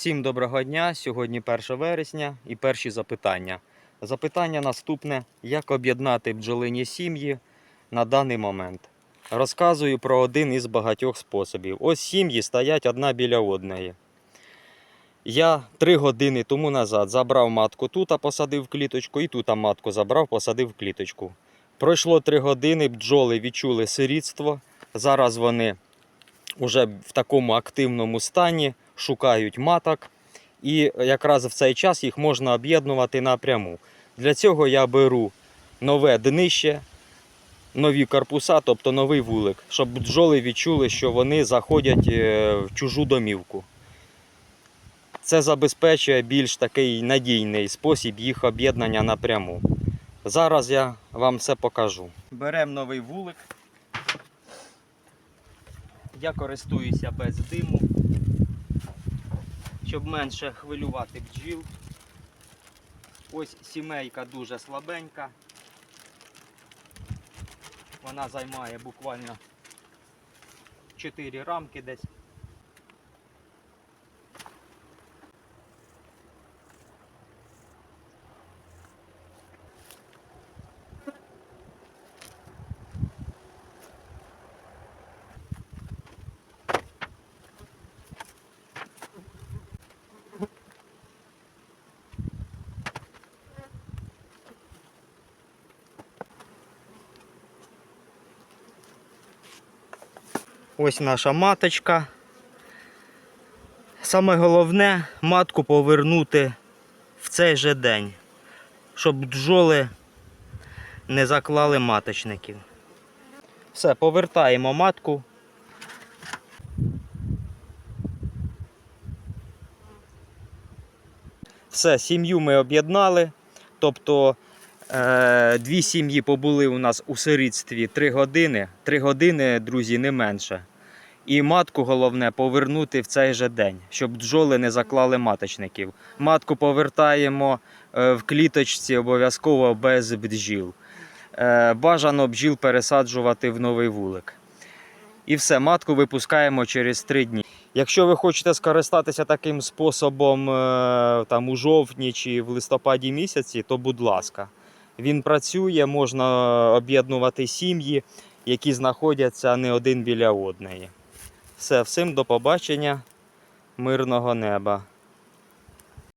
Всім доброго дня. Сьогодні 1 вересня і перші запитання. Запитання наступне: як об'єднати бджолині сім'ї на даний момент? Розказую про один із багатьох способів. Ось сім'ї стоять одна біля одної. Я три години тому назад забрав матку тут, а посадив кліточку, і тут а матку забрав, посадив в кліточку. Пройшло три години, бджоли відчули сирітство. Зараз вони вже в такому активному стані, шукають маток. І якраз в цей час їх можна об'єднувати напряму. Для цього я беру нове днище, нові корпуса, тобто новий вулик, щоб бджоли відчули, що вони заходять е, в чужу домівку. Це забезпечує більш такий надійний спосіб їх об'єднання напряму. Зараз я вам все покажу. Беремо новий вулик. Я користуюся без диму, щоб менше хвилювати бджіл. Ось сімейка дуже слабенька. Вона займає буквально 4 рамки десь. Ось наша маточка. Саме головне матку повернути в цей же день, щоб бджоли не заклали маточників. Все, повертаємо матку. Все, сім'ю ми об'єднали. Тобто е, дві сім'ї побули у нас у сирітстві 3 години. 3 години, друзі, не менше. І матку головне повернути в цей же день, щоб бджоли не заклали маточників. Матку повертаємо е, в кліточці обов'язково без бджіл. Е, Бажано бджіл пересаджувати в новий вулик. І все, матку випускаємо через 3 дні. Якщо ви хочете скористатися таким способом е, там, у жовтні чи в листопаді місяці, то будь ласка. Він працює, можна об'єднувати сім'ї, які знаходяться не один біля одної. Все, всім до побачення, мирного неба.